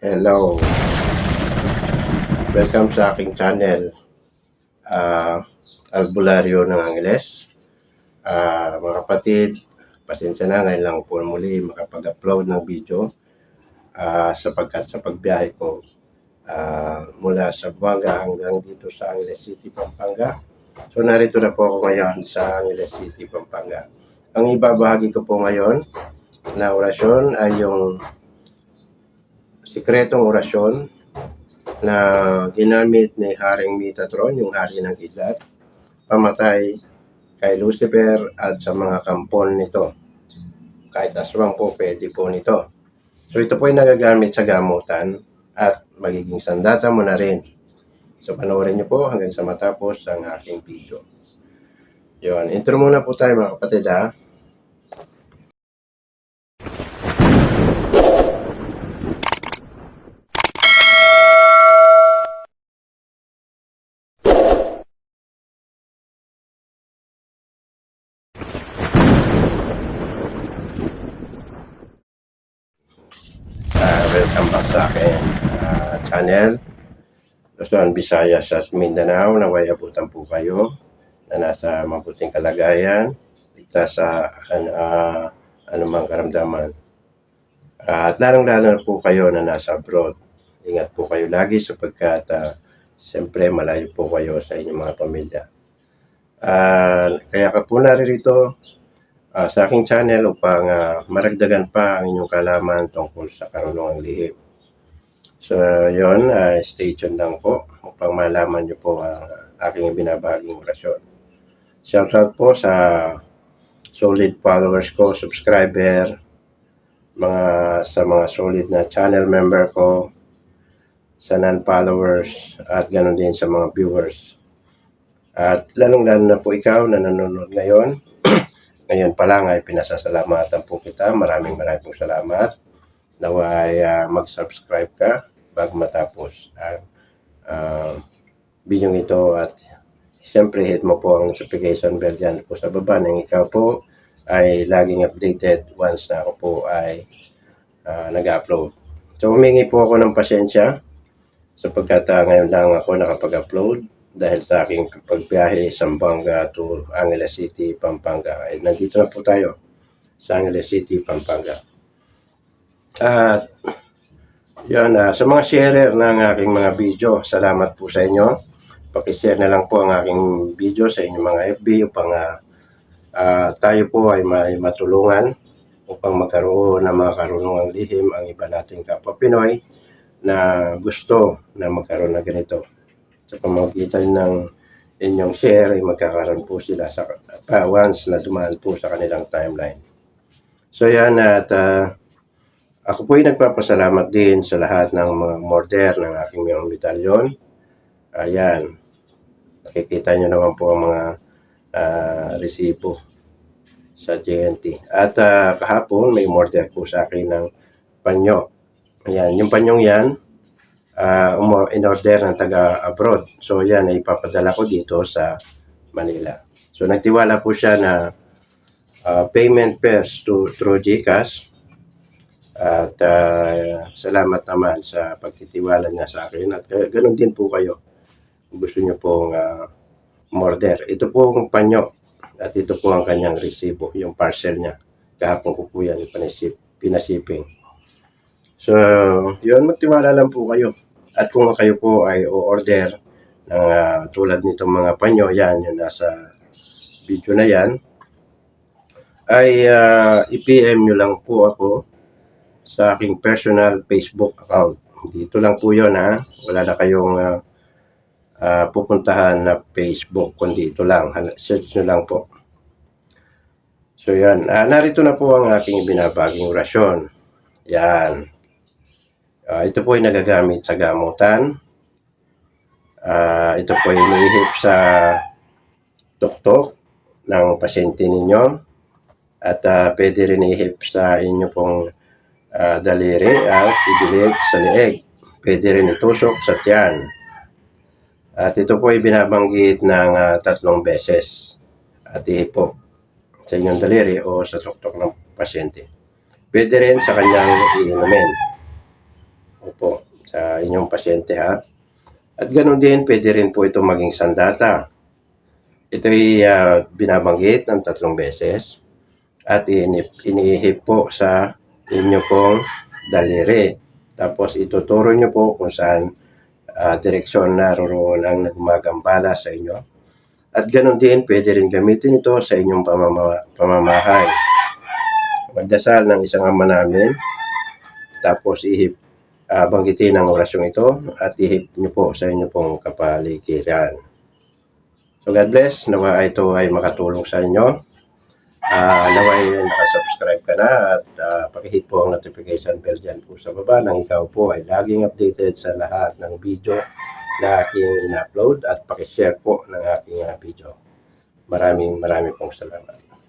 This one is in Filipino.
Hello. Welcome sa aking channel. Ah, Albularyo ng Angeles. Ah, mga kapatid, pasensya na ngayon lang po muli makapag-upload ng video ah, sapagkat sa pagbiyahe ko ah, mula sa Buanga hanggang dito sa Angeles City, Pampanga. So narito na po ako ngayon sa Angeles City, Pampanga. Ang ibabahagi ko po ngayon na orasyon ay yung sikretong orasyon na ginamit ni Haring Metatron, yung hari ng kidlat, pamatay kay Lucifer at sa mga kampon nito. Kahit aswang po, pwede po nito. So ito po ay nagagamit sa gamutan at magiging sandata mo na rin. So panoorin niyo po hanggang sa matapos ang aking video. Yun, intro muna po tayo mga kapatid ha. Welcome back sa akin ah, channel. Luzon, Visayas at Mindanao. Naway abutan po kayo na nasa mabuting kalagayan. Ligtas sa an, ah, anumang karamdaman. at lalong-lalo po kayo na nasa abroad. Ingat po kayo lagi sapagkat ah, siyempre malayo po kayo sa inyong mga pamilya. Ah, kaya ka po naririto ah, sa aking channel upang ah, maragdagan pa ang inyong kalaman tungkol sa karunungang lihim. So, yon stay tuned lang po upang malaman niyo po ang aking binabaging orasyon. Shoutout po sa solid followers ko, subscriber, mga sa mga solid na channel member ko, sa non-followers, at ganoon din sa mga viewers. At lalong-lalo na po ikaw na nanonood ngayon, ngayon pa lang ay pinasasalamatan po kita. Maraming maraming po salamat. Naway ah, mag-subscribe ka bago matapos ang ah, video ito at siyempre hit mo po ang notification bell dyan po sa baba nang ikaw po ay laging updated once na ako po ay ah, nag-upload. So humingi po ako ng pasensya sapagkat ah, ngayon lang ako nakapag-upload dahil sa aking pagbiyahe sa Zamboanga to Angeles City, Pampanga. Ay, nandito na po tayo sa Angeles City, Pampanga. At yan, ah, sa mga sharer ng aking mga video, salamat po sa inyo. Pakishare na lang po ang aking video sa inyong mga FB upang ah, ah, tayo po ay may matulungan upang magkaroon ng mga karunungang lihim ang iba nating kapwa Pinoy na gusto na magkaroon ng ganito. Sa pamamagitan ng inyong share ay magkakaroon po sila sa pa once na dumaan po sa kanilang timeline. So yan at ah, ako po ay nagpapasalamat din sa lahat ng mga order ng aking mga medalyon. Ayan. Nakikita nyo naman po ang mga ah, resibo sa JNT. At ah, kahapon may order po sa akin ng panyo. Ayan, yung panyong yan, ah, umo- in-order ng taga-abroad. So yan, ay ipapadala ko dito sa Manila. So nagtiwala po siya na ah, payment first to through GCash. At ah, salamat naman sa pagtitiwala niya sa akin. At uh, ganun din po kayo. Kung gusto niyo pong uh, order. Ito po ang panyo. At ito po ang kanyang resibo, yung parcel niya. Kahapon ko po yan pinasip, pinasiping. So, yun, magtiwala lang po kayo. At kung kayo po ay o-order ng ah, tulad nitong mga panyo, yan, yung nasa video na yan, ay ah, i-PM nyo lang po ako sa aking personal Facebook account. Dito lang po yun ha. Wala na kayong ah, ah, pupuntahan na Facebook kundi ito lang. Search nyo lang po. So yan. Ah, narito na po ang aking binabaging orasyon. Yan. Ah, ito po ay nagagamit sa gamutan. Ah, ito po ay inihip sa tuktok ng pasyente ninyo. At ah, pwede rin ihip sa inyo pong ah, daliri at idilig sa leeg. Pwede rin itusok sa tiyan. At ito po ay binabanggit ng ah, tatlong beses. At ihipok sa inyong daliri o sa tuktok ng pasyente. Pwede rin sa kanyang iinumin sa inyong pasyente ha. At ganoon din, pwede rin po ito maging sandata. Ito'y ah, binabanggit ng tatlong beses at inip, po sa inyo pong daliri. Tapos ituturo nyo po kung saan ah, direksyon naroon ang nagmagambala sa inyo. At ganoon din, pwede rin gamitin ito sa inyong pamama, pamamahay. Magdasal ng isang ama namin, tapos ihip, ah, banggitin ang orasyong ito at ihip nyo po sa inyo pong kapaligiran. So God bless, nawa ito ay makatulong sa inyo. Ah, naway nakasubscribe ka na at ah, pakihit po ang notification bell dyan po sa baba nang ikaw po ay laging updated sa lahat ng video na aking in-upload at pakishare po ng aking ah, video. Maraming maraming pong salamat.